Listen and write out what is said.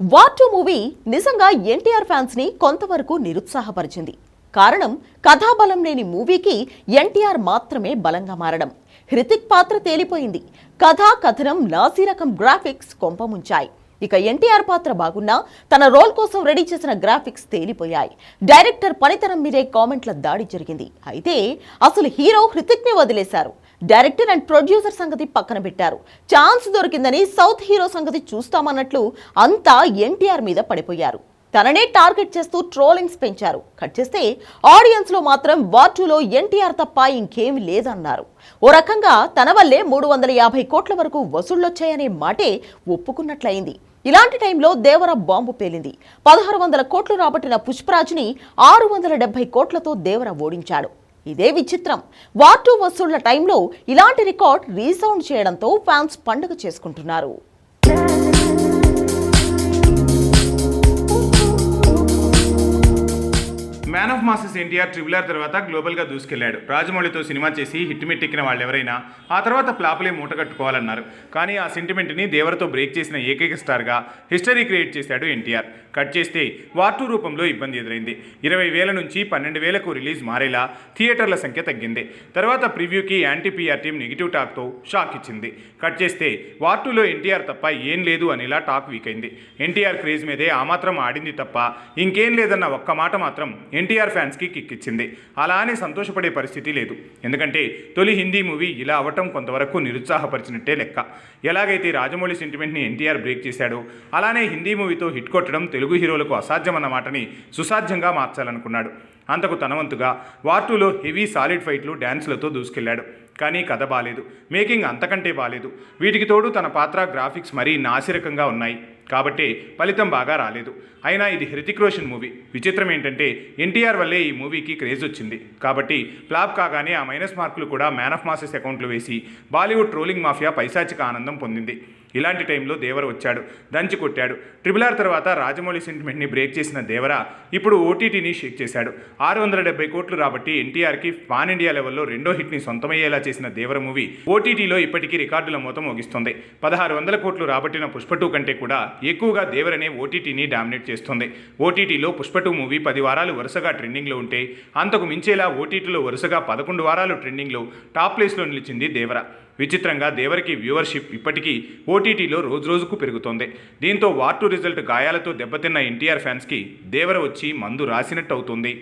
War two movie నిజంగా ఎన్టీఆర్ ఫ్యాన్స్ని కొంతవరకు నిరుత్సాహపరిచింది. కారణం కథాబలం లేని మూవీకి ఎన్టీఆర్ మాత్రమే బలంగా మారడం. హృతిక్ పాత్ర తేలిపోయింది. కథా కథనం నాసిరకం గ్రాఫిక్స్ కొంపముంచాయి ఇక ఎన్టీఆర్ పాత్ర బాగున్నా తన రోల్ కోసం రెడీ చేసిన గ్రాఫిక్స్ తేలిపోయాయి. డైరెక్టర్ పనితనం మీదే కామెంట్ల దాడి జరిగింది. అయితే అసలు హీరో హృతిక్ని వదిలేశారు. డైరెక్టర్ అండ్ ప్రొడ్యూసర్ సంగతి పక్కన పెట్టారు. ఛాన్స్ దొరికిందని సౌత్ హీరో సంగతి చూస్తామన్నట్లు అంతా ఎన్టీఆర్ మీద పడిపోయారు. తననే టార్గెట్ చేస్తూ ట్రోలింగ్స్ పెంచారు. కట్ చేస్తే ఆడియన్స్లో మాత్రం వార్ టూలో ఎన్టీఆర్ తప్ప ఇంకేమీ లేదన్నారు. ఓ రకంగా తన వల్లే మూడు వందల యాభై కోట్ల వరకు వసూళ్ళొచ్చాయనే మాటే ఒప్పుకున్నట్లయింది. ఇలాంటి టైంలో దేవర బాంబు పేలింది. పదహారు వందల కోట్లు రాబట్టిన పుష్పరాజ్ని ఆరు వందల డెబ్బై కోట్లతో దేవర ఓడించాడు. ఇదే విచిత్రం. వార్ టూ వసూళ్ళ టైంలో ఇలాంటి రికార్డ్ రీసౌండ్ చేయడంతో ఫ్యాన్స్ పండుగ చేసుకుంటున్నారు. మాసెస్ ఎన్టీఆర్ ట్రిబుల్ ఆర్ తర్వాత గ్లోబల్గా దూసుకెళ్ళాడు. రాజమౌళితో సినిమా చేసి హిట్ మెట్టెక్కిన వాళ్ళు ఎవరైనా ఆ తర్వాత ప్లాపులే మూట కట్టుకోవాలన్నారు. కానీ ఆ సెంటిమెంట్ని దేవరతో బ్రేక్ చేసిన ఏకైక స్టార్గా హిస్టరీ క్రియేట్ చేశాడు ఎన్టీఆర్. కట్ చేస్తే వార్ టూ రూపంలో ఇబ్బంది ఎదురైంది. ఇరవై వేల నుంచి పన్నెండు వేలకు రిలీజ్ మారేలా థియేటర్ల సంఖ్య తగ్గింది. తర్వాత ప్రివ్యూకి యాంటీ పీఆర్ టీం నెగిటివ్ టాక్తో షాక్ ఇచ్చింది. కట్ చేస్తే వార్ టూలో ఎన్టీఆర్ తప్ప ఏం లేదు అనేలా టాక్ వీక్ అయింది. ఎన్టీఆర్ క్రేజ్ మీదే ఆ మాత్రం ఆడింది తప్ప ఇంకేం లేదన్న ఒక్క మాట మాత్రం ఎన్టీఆర్ ఫ్యాన్స్కి కిక్ ఇచ్చింది అలా అని సంతోషపడే పరిస్థితి లేదు. ఎందుకంటే తొలి హిందీ మూవీ ఇలా అవటం కొంతవరకు నిరుత్సాహపరిచినట్టే లెక్క. ఎలాగైతే రాజమౌళి సెంటిమెంట్ని ఎన్టీఆర్ బ్రేక్ చేశాడో అలానే హిందీ మూవీతో హిట్ కొట్టడం తెలుగు హీరోలకు అసాధ్యమన్న మాటని సుసాధ్యంగా మార్చాలనుకున్నాడు. అంతకు తనవంతుగా వార్ టూలో హెవీ సాలిడ్ ఫైట్లు డ్యాన్స్లతో దూసుకెళ్ళాడు. కానీ కథ బాలేదు. మేకింగ్ అంతకంటే బాలేదు. వీటికి తోడు తన పాత్ర గ్రాఫిక్స్ మరీ నాసిరకంగా ఉన్నాయి. కాబట్టి ఫలితం బాగా రాలేదు. అయినా ఇది హృతిక్ రోషన్ మూవీ. విచిత్రం ఏంటంటే ఎన్టీఆర్ వల్లే ఈ మూవీకి క్రేజ్ వచ్చింది. కాబట్టి ఫ్లాప్ కాగానే ఆ మైనస్ మార్కులు కూడా మ్యాన్ ఆఫ్ మాసెస్ అకౌంట్లు వేసి బాలీవుడ్ ట్రోలింగ్ మాఫియా పైశాచిక ఆనందం పొందింది. ఇలాంటి టైంలో దేవర వచ్చాడు దంచి కొట్టాడు. ట్రిపుల్ ఆర్ తర్వాత రాజమౌళి సెంటిమెంట్ని బ్రేక్ చేసిన దేవర ఇప్పుడు ఓటీటీని షేక్ చేశాడు. ఆరు వందల డెబ్బై కోట్లు రాబట్టి ఎన్టీఆర్కి పాన్ ఇండియా లెవెల్లో రెండో హిట్ని సొంతమయ్యేలా చేసిన దేవర మూవీ ఓటీటీలో ఇప్పటికీ రికార్డుల మొత్తం మోగిస్తుంది. పదహారు వందల కోట్లు రాబట్టిన పుష్ప టూ కంటే కూడా ఎక్కువగా దేవరనే ఓటీటీని డామినేట్ చేస్తుంది. ఓటీటీలో పుష్ప టూ మూవీ పది వారాలు వరుసగా ట్రెండింగ్లో ఉంటే అంతకు మించేలా ఓటీటీలో వరుసగా పదకొండు వారాలు ట్రెండింగ్లో టాప్ ప్లేస్లో నిలిచింది దేవర. విచిత్రంగా దేవరికి వ్యూవర్షిప్ ఇప్పటికీ ఓటీటీలో రోజురోజుకు పెరుగుతోంది. దీంతో వార్ టూ రిజల్ట్ గాయాలతో దెబ్బతిన్న ఎన్టీఆర్ ఫ్యాన్స్కి దేవర వచ్చి మందు రాసినట్టు అవుతుంది